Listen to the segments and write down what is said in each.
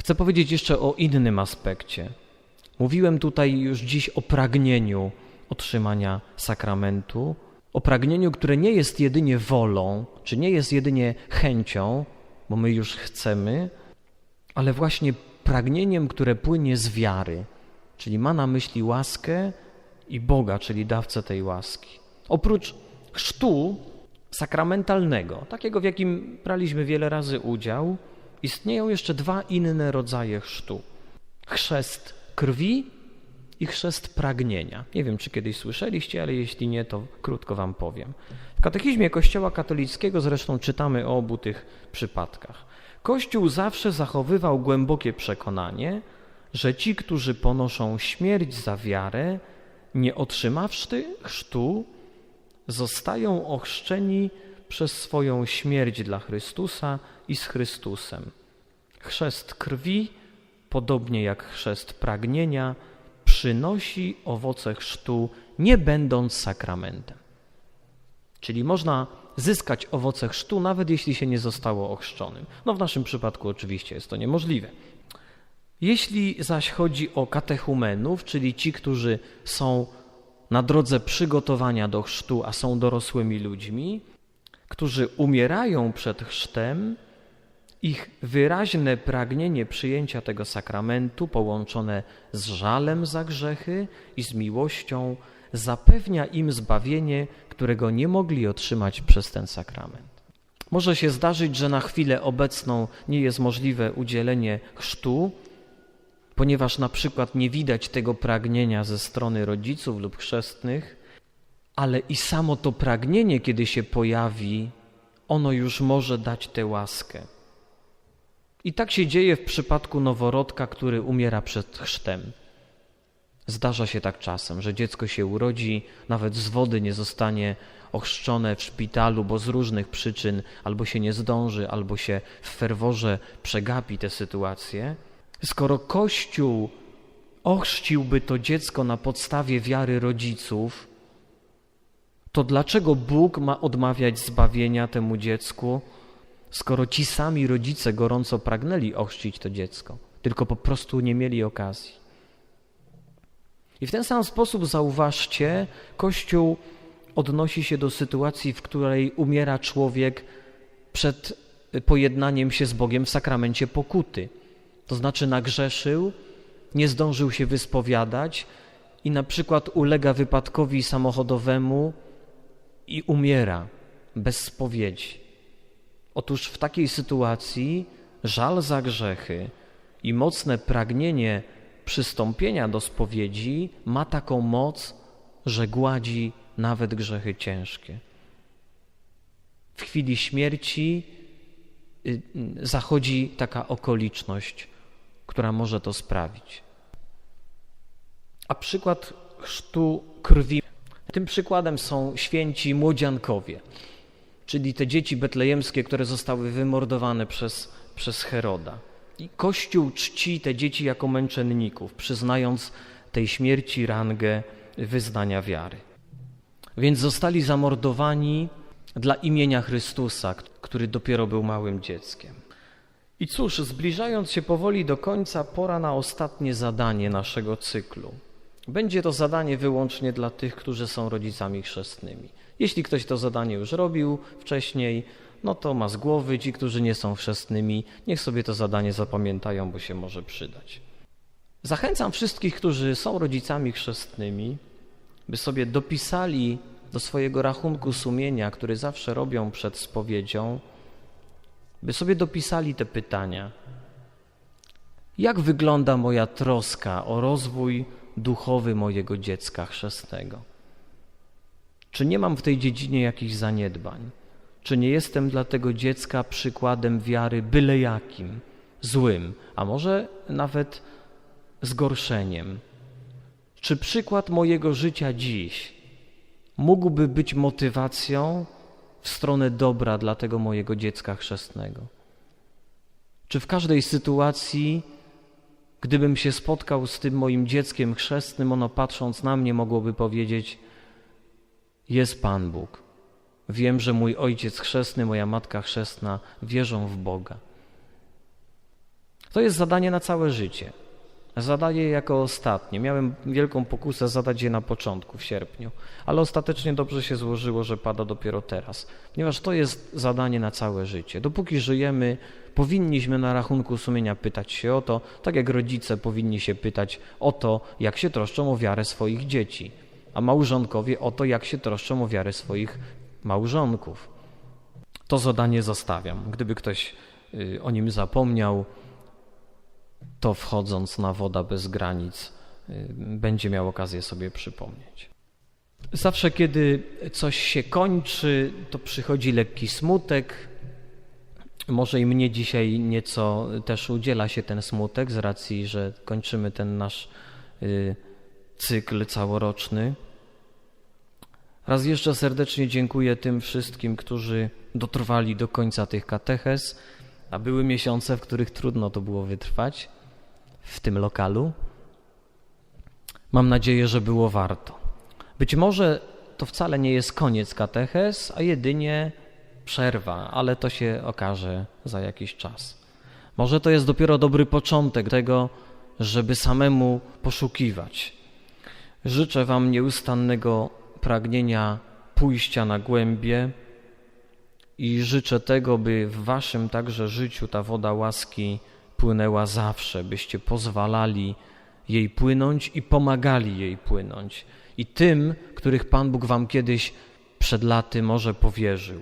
Chcę powiedzieć jeszcze o innym aspekcie. Mówiłem tutaj już dziś o pragnieniu otrzymania sakramentu, o pragnieniu, które nie jest jedynie wolą, czy nie jest jedynie chęcią, bo my już chcemy, ale właśnie pragnieniem, które płynie z wiary, czyli ma na myśli łaskę i Boga, czyli dawcę tej łaski. Oprócz chrztu sakramentalnego, takiego w jakim braliśmy wiele razy udział, istnieją jeszcze dwa inne rodzaje chrztu. Chrzest krwi i chrzest pragnienia. Nie wiem, czy kiedyś słyszeliście, ale jeśli nie, to krótko wam powiem. W katechizmie Kościoła katolickiego zresztą czytamy o obu tych przypadkach. Kościół zawsze zachowywał głębokie przekonanie, że ci, którzy ponoszą śmierć za wiarę, nie otrzymawszy chrztu, zostają ochrzczeni przez swoją śmierć dla Chrystusa i z Chrystusem. Chrzest krwi, podobnie jak chrzest pragnienia, przynosi owoce chrztu, nie będąc sakramentem. Czyli można zyskać owoce chrztu, nawet jeśli się nie zostało ochrzczonym. No w naszym przypadku oczywiście jest to niemożliwe. Jeśli zaś chodzi o katechumenów, czyli ci, którzy są na drodze przygotowania do chrztu, a są dorosłymi ludźmi, którzy umierają przed chrztem, ich wyraźne pragnienie przyjęcia tego sakramentu, połączone z żalem za grzechy i z miłością, zapewnia im zbawienie, którego nie mogli otrzymać przez ten sakrament. Może się zdarzyć, że na chwilę obecną nie jest możliwe udzielenie chrztu, ponieważ na przykład nie widać tego pragnienia ze strony rodziców lub chrzestnych, ale i samo to pragnienie, kiedy się pojawi, ono już może dać tę łaskę. I tak się dzieje w przypadku noworodka, który umiera przed chrztem. Zdarza się tak czasem, że dziecko się urodzi, nawet z wody nie zostanie ochrzczone w szpitalu, bo z różnych przyczyn albo się nie zdąży, albo się w ferworze przegapi tę sytuację. Skoro Kościół ochrzciłby to dziecko na podstawie wiary rodziców, to dlaczego Bóg ma odmawiać zbawienia temu dziecku, skoro ci sami rodzice gorąco pragnęli ochrzcić to dziecko, tylko po prostu nie mieli okazji? I w ten sam sposób zauważcie, Kościół odnosi się do sytuacji, w której umiera człowiek przed pojednaniem się z Bogiem w sakramencie pokuty. To znaczy nagrzeszył, nie zdążył się wyspowiadać i na przykład ulega wypadkowi samochodowemu i umiera bez spowiedzi. Otóż w takiej sytuacji żal za grzechy i mocne pragnienie przystąpienia do spowiedzi ma taką moc, że gładzi nawet grzechy ciężkie. W chwili śmierci y, zachodzi taka okoliczność, która może to sprawić. A przykład chrztu krwi. Tym przykładem są święci młodziankowie, czyli te dzieci betlejemskie, które zostały wymordowane przez, przez Heroda. I Kościół czci te dzieci jako męczenników, przyznając tej śmierci rangę wyznania wiary. Więc zostali zamordowani dla imienia Chrystusa, który dopiero był małym dzieckiem. I cóż, zbliżając się powoli do końca, pora na ostatnie zadanie naszego cyklu. Będzie to zadanie wyłącznie dla tych, którzy są rodzicami chrzestnymi. Jeśli ktoś to zadanie już robił wcześniej, no to ma z głowy. Ci, którzy nie są chrzestnymi, niech sobie to zadanie zapamiętają, bo się może przydać. Zachęcam wszystkich, którzy są rodzicami chrzestnymi, by sobie dopisali do swojego rachunku sumienia, który zawsze robią przed spowiedzią, by sobie dopisali te pytania. Jak wygląda moja troska o rozwój duchowy mojego dziecka chrzestnego? Czy nie mam w tej dziedzinie jakichś zaniedbań? Czy nie jestem dla tego dziecka przykładem wiary byle jakim, złym, a może nawet zgorszeniem? Czy przykład mojego życia dziś mógłby być motywacją w stronę dobra dla tego mojego dziecka chrzestnego? Czy w każdej sytuacji, gdybym się spotkał z tym moim dzieckiem chrzestnym, ono patrząc na mnie mogłoby powiedzieć: Jest Pan Bóg. Wiem, że mój ojciec chrzestny, moja matka chrzestna wierzą w Boga. To jest zadanie na całe życie. Zadaję je jako ostatnie. Miałem wielką pokusę zadać je na początku, w sierpniu, ale ostatecznie dobrze się złożyło, że pada dopiero teraz, ponieważ to jest zadanie na całe życie. Dopóki żyjemy, powinniśmy na rachunku sumienia pytać się o to, tak jak rodzice powinni się pytać o to, jak się troszczą o wiarę swoich dzieci, a małżonkowie o to, jak się troszczą o wiarę swoich małżonków. To zadanie zostawiam. Gdyby ktoś y, o nim zapomniał, to wchodząc na woda bez granic, y, będzie miał okazję sobie przypomnieć. Zawsze, kiedy coś się kończy, to przychodzi lekki smutek. Może i mnie dzisiaj nieco też udziela się ten smutek z racji, że kończymy ten nasz y, cykl całoroczny. Raz jeszcze serdecznie dziękuję tym wszystkim, którzy dotrwali do końca tych katechez, a były miesiące, w których trudno to było wytrwać w tym lokalu. Mam nadzieję, że było warto. Być może to wcale nie jest koniec katechez, a jedynie przerwa, ale to się okaże za jakiś czas. Może to jest dopiero dobry początek tego, żeby samemu poszukiwać. Życzę Wam nieustannego pragnienia pójścia na głębie i życzę tego, by w Waszym także życiu ta woda łaski płynęła zawsze, byście pozwalali jej płynąć i pomagali jej płynąć. I tym, których Pan Bóg Wam kiedyś przed laty może powierzył.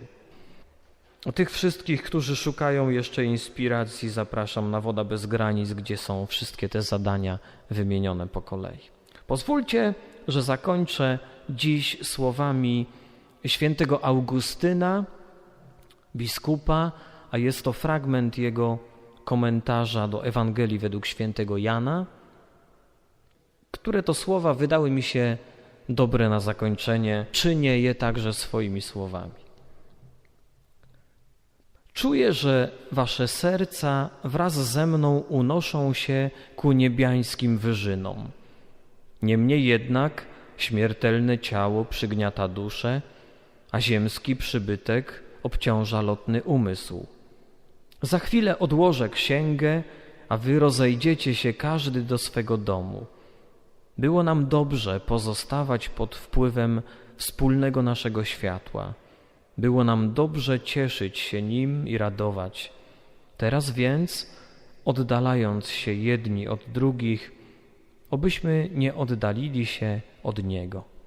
O tych wszystkich, którzy szukają jeszcze inspiracji, zapraszam na Woda Bez Granic, gdzie są wszystkie te zadania wymienione po kolei. Pozwólcie, że zakończę dziś słowami świętego Augustyna, biskupa, a jest to fragment jego komentarza do Ewangelii według świętego Jana, które to słowa wydały mi się dobre na zakończenie, czynię je także swoimi słowami. Czuję, że wasze serca wraz ze mną unoszą się ku niebiańskim wyżynom. Niemniej jednak śmiertelne ciało przygniata duszę, a ziemski przybytek obciąża lotny umysł. Za chwilę odłożę księgę, a wy rozejdziecie się każdy do swego domu. Było nam dobrze pozostawać pod wpływem wspólnego naszego światła. Było nam dobrze cieszyć się nim i radować. Teraz więc, oddalając się jedni od drugich, obyśmy nie oddalili się od Niego.